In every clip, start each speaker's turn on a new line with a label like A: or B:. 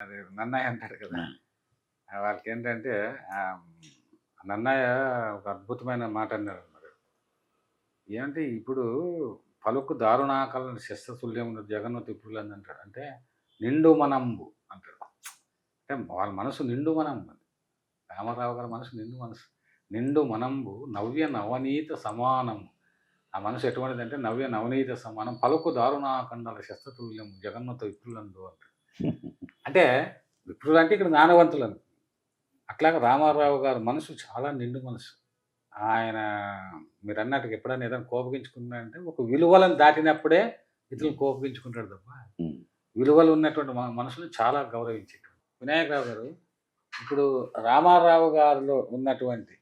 A: అది నన్నయ్య అంటాడు కదా. వాళ్ళకి ఏంటంటే నన్నయ్య ఒక అద్భుతమైన మాట అన్నారు మరి. ఏమంటే ఇప్పుడు పలుకు దారుణాకలను శస్త్రతుల్యం జగన్ను తిప్పులు అని అంటాడు. అంటే నిండు మనంబు అంటాడు. అంటే వాళ్ళ మనసు నిండు మనంబు రామారావు గారి మనసు నిండు మనసు. నిండు మనంబు నవ్య నవనీత సమానము. ఆ మనసు ఎటువంటిదంటే నవ్య నవనీత సమానం. పలుకు దారుణాకండాల శస్త్రతుల్యం జగన్మత విప్రులందు అంటాడు. అంటే విప్రులు అంటే ఇక్కడ జ్ఞానవంతులు అని అట్లాగే రామారావు గారి మనసు చాలా నిండు మనసు. ఆయన మీరు అన్నట్టుగా ఎప్పుడైనా ఏదైనా కోపగించుకున్నారంటే ఒక విలువలను దాటినప్పుడే ఇతరులు కోపగించుకుంటాడు తప్ప. విలువలు ఉన్నటువంటి మన మనసును చాలా గౌరవించేటువంటి వినాయకరావు గారు ఇప్పుడు రామారావు గారిలో ఉన్నటువంటి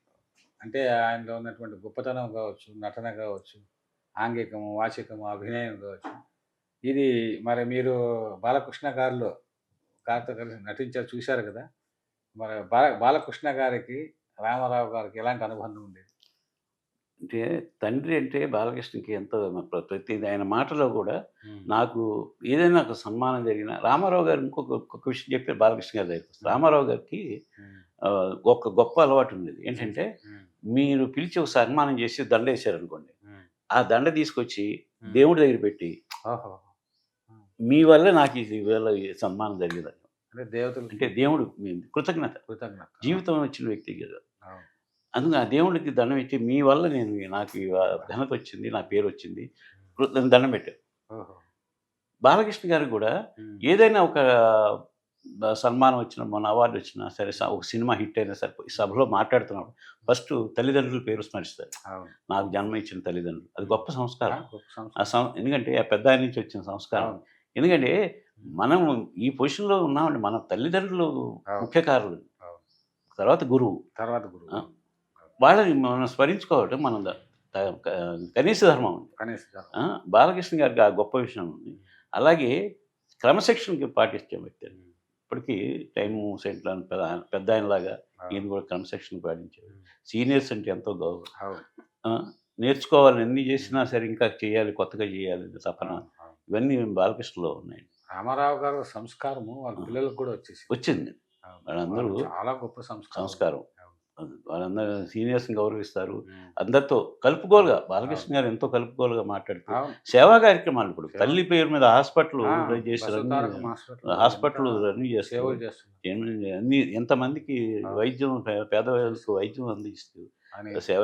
A: అంటే ఆయనలో ఉన్నటువంటి గొప్పతనం కావచ్చు నటన కావచ్చు ఆంగికము వాచికము అభినయం కావచ్చు. ఇది మరి మీరు బాలకృష్ణ గారిలో గారితో కలిసి నటించారు చూశారు కదా. మరి బాల బాలకృష్ణ గారికి రామారావు గారికి ఎలాంటి అనుబంధం ఉండేది?
B: అంటే తండ్రి అంటే బాలకృష్ణకి ఎంతో ప్ర- ప్రతి ఆయన మాటలో కూడా నాకు ఏదైనా ఒక సన్మానం జరిగినా రామారావు గారు ఇంకొక ఒక్కొక్క విషయం చెప్పి బాలకృష్ణ గారి దగ్గరికి. రామారావు గారికి ఒక గొప్ప అలవాటు ఉండేది. ఏంటంటే మీరు పిలిచి ఒక సన్మానం చేసి దండ వేశారు అనుకోండి ఆ దండ తీసుకొచ్చి దేవుడి దగ్గర పెట్టి మీ వల్ల నాకు ఇది వేళ ఈ సన్మానం జరిగింది.
A: అంటే దేవతలు
B: అంటే దేవుడు మీ కృతజ్ఞత.
A: కృతజ్ఞత.
B: జీవితం వచ్చిన వ్యక్తి కదా. అందుకని ఆ దేవుడికి దండం పెట్టి మీ వల్ల నేను నాకు ఈ ఘనత వచ్చింది నా పేరు వచ్చింది దండం పెట్టారు
A: ఓహో.
B: బాలకృష్ణ గారు కూడా. ఏదైనా ఒక సన్మానం వచ్చిన మన అవార్డు వచ్చినా సరే ఒక సినిమా హిట్ అయినా సరే ఈ సభలో మాట్లాడుతున్నాడు. ఫస్ట్ తల్లిదండ్రుల పేరు స్మరిస్తారు. నాకు జన్మ ఇచ్చిన తల్లిదండ్రులు. అది గొప్ప సంస్కారం. ఎందుకంటే ఆ పెద్ద నుంచి వచ్చిన సంస్కారం. ఎందుకంటే మనం ఈ పొజిషన్లో ఉన్నామండి. మన తల్లిదండ్రులు
A: అవును.
B: ముఖ్య కారులు.
A: అవును.
B: తర్వాత గురువు.
A: తర్వాత గురువు.
B: వాళ్ళని మనం స్మరించుకోవటం మనం కనీస ధర్మం
A: కనీసం
B: బాలకృష్ణ గారికి ఆ గొప్ప విషయం ఉంది. అలాగే క్రమశిక్షణకి పాటించే వ్యక్తి. ఇప్పటికీ టైము సెంట్లో పెద్ద పెద్ద ఆయనలాగా ఈయన కూడా క్రమశిక్షణ పాటించారు సీనియర్స్ అంటే ఎంతో గౌరవం. నేర్చుకోవాలని ఎన్ని చేసినా సరే ఇంకా చేయాలి కొత్తగా చేయాలి. అనే తపన. ఇవన్నీ బాలకృష్ణలో ఉన్నాయి.
A: రామారావు గారు సంస్కారము వాళ్ళ పిల్లలకు కూడా వచ్చేసి
B: వచ్చింది. వాళ్ళందరూ
A: చాలా గొప్ప సంస్కారం.
B: సంస్కారం. వాళ్ళందరూ సీనియర్స్ని గౌరవిస్తారు. అందరితో కలుపుకోలుగా బాలకృష్ణ గారు ఎంతో కలుపుకోలుగా మాట్లాడుతూ. సేవా కార్యక్రమాలు ఇప్పుడు. తల్లి పేరు మీద హాస్పిటల్ రన్ చేసి రన్
A: బసవతారకం హాస్పిటల్
B: రన్ చేస్తారు. అన్ని ఎంతమందికి. వైద్యం పే- పేదవాళ్ళకు వైద్యం అందిస్తూ సేవ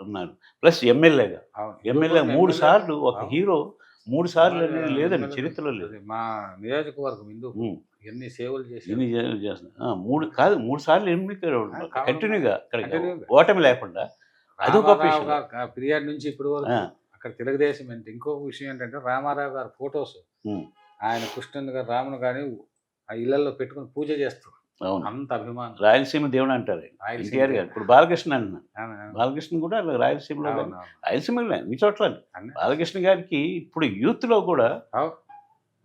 B: ఉన్నారు. ప్లస్ ఎమ్మెల్యేగా. ఎమ్మెల్యే మూడు సార్లు ఒక. హీరో మూడు సార్లు అనేది లేదండి చరిత్రలో లేదు
A: మా నియోజకవర్గం
B: ఉమ్.
A: ఎన్ని సేవలు చేసి
B: ఎన్ని ఆ, మూడు కాదు మూడు సార్లు ఎన్నికలు
A: కావాలి.
B: కంటిన్యూగా అక్కడ. ఓటమి లేకుండా అది ఒక విషయం.
A: పీరియడ్ నుంచి
B: ఆ.
A: అక్కడ తెలుగుదేశం అంటే ఇంకొక విషయం ఏంటంటే రామారావు గారి ఫొటోస్. ఆయన కృష్ణుని గారు రాముని కానీ ఆ ఇళ్ళలో పెట్టుకుని పూజ చేస్తారు
B: అవును.
A: అంత అభిమానం.
B: రాయలసీమ దేవుడు అంటారు.
A: రాయలసీమ
B: ఎన్టీఆర్ గారు ఇప్పుడు బాలకృష్ణ
A: అవును.
B: బాలకృష్ణ కూడా అలా రాయలసీమలో. రాయలసీమలో అన్ని చోట్ల
A: అన్ని-
B: బాలకృష్ణ గారికి ఇప్పుడు యూత్లో కూడా
A: అవు.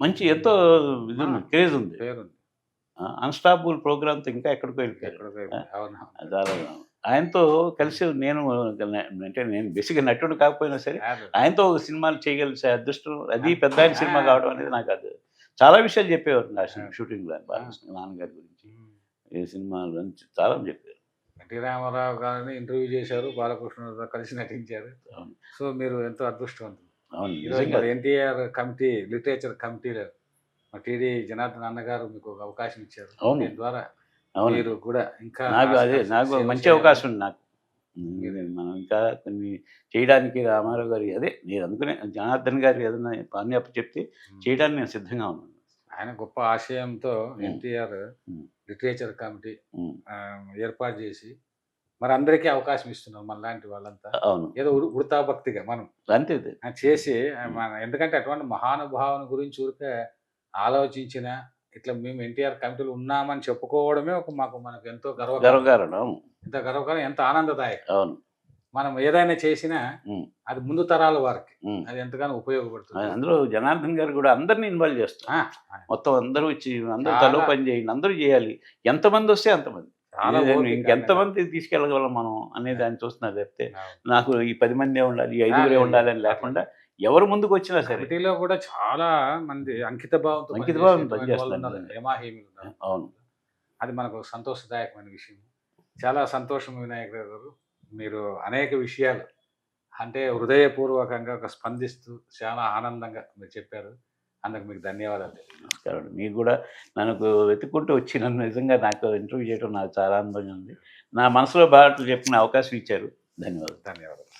B: మంచి ఎంతో ఇది. క్రేజ్ ఉంది. అన్స్టాపుల్ ప్రోగ్రామ్తో ఇంకా ఎక్కడికో వెళ్ళిపోయారు. ఆయనతో కలిసి నేను అంటే నేను బేసిక్గా నటుడు కాకపోయినా సరే. ఆయనతో ఒక సినిమాలు చేయగలిసే అదృష్టం అది పెద్ద ఆయన సినిమా కావడం అనేది నాకు అది చాలా విషయాలు చెప్పేవారు నా షూటింగ్లో బాలకృష్ణ నాన్నగారి గురించి. ఏ సినిమాలు అని చాలా చెప్పారు.
A: ఎన్టీ రామారావు గారిని ఇంటర్వ్యూ చేశారు బాలకృష్ణతో కలిసి నటించారు. సో మీరు ఎంతో అదృష్టవంతులు.
B: అవును
A: ఎన్టీఆర్ కమిటీ లిటరేచర్ కమిటీలో మా టీడీ జనార్దన్ అన్నగారు మీకు ఒక అవకాశం ఇచ్చారు.
B: అవును.
A: దీని ద్వారా
B: అవును.
A: మీరు కూడా ఇంకా
B: నాకు అదే నాకు. మంచి అవకాశం ఉంది నాకు. మనం ఇంకా కొన్ని చేయడానికి రామారావు గారి అదే నేను అనుకునే జనార్దన్ గారు ఏదైనా పని అప్పు చెప్తే చేయడానికి నేను సిద్ధంగా ఉన్నాను.
A: ఆయన గొప్ప ఆశయంతో ఎన్టీఆర్. లిటరేచర్ కమిటీ ఏర్పాటు చేసి మరి అందరికీ అవకాశం ఇస్తున్నారు మన లాంటి వాళ్ళంతా.
B: అవును.
A: ఏదో ఉడు- ఉడతా భక్తిగా మనం
B: అంతే
A: చేసి మన ఎందుకంటే అటువంటి మహానుభావుని గురించి ఊరికే ఆలోచించిన ఇట్లా మేము ఎన్టీఆర్ కమిటీలో ఉన్నామని చెప్పుకోవడమే ఒక మాకు మనకు ఎంతో గర్వ
B: గర్వకారణం
A: ఎంత గర్వకారం ఎంత ఆనందదాయకం.
B: అవును.
A: మనం ఏదైనా చేసినా. అది ముందు తరాల వారికి. అది ఎంతగానో ఉపయోగపడుతుంది
B: అందులో జనార్దన్ గారు కూడా అందరినీ ఇన్వాల్వ్ చేస్తారు
A: ఆ,
B: మొత్తం అందరూ వచ్చి అందరూ. తలో పని చేయండి అందరూ చేయాలి ఎంతమంది వస్తే అంతమంది ఇంకెంతమంది తీసుకెళ్ళగలం మనం అనేది ఆయన చూస్తున్నారు చెప్తే. నాకు ఈ పది మందే ఉండాలి ఈ ఐదుగురే. ఉండాలి అని లేకుండా ఎవరు ముందుకు వచ్చినా సరే
A: కమిటీలో కూడా చాలా మంది అంకిత భావంతో
B: అంకిత
A: ఉన్నారు.
B: అవును
A: అది మనకు సంతోషదాయకమైన విషయం చాలా సంతోషం వినాయక గారు మీరు అనేక విషయాలు అంటే హృదయపూర్వకంగా ఒక స్పందిస్తూ చాలా ఆనందంగా మీరు చెప్పారు. అందుకు మీకు ధన్యవాదాలు
B: నమస్కారం అండి. మీకు కూడా నన్ను వెతుక్కుంటూ వచ్చి నన్ను నిజంగా నాకు ఇంటర్వ్యూ చేయడం నాకు చాలా ఆనందంగా ఉంది. నా మనసులో బాటలు చెప్పిన అవకాశం ఇచ్చారు. ధన్యవాదాలు.
A: ధన్యవాదాలు.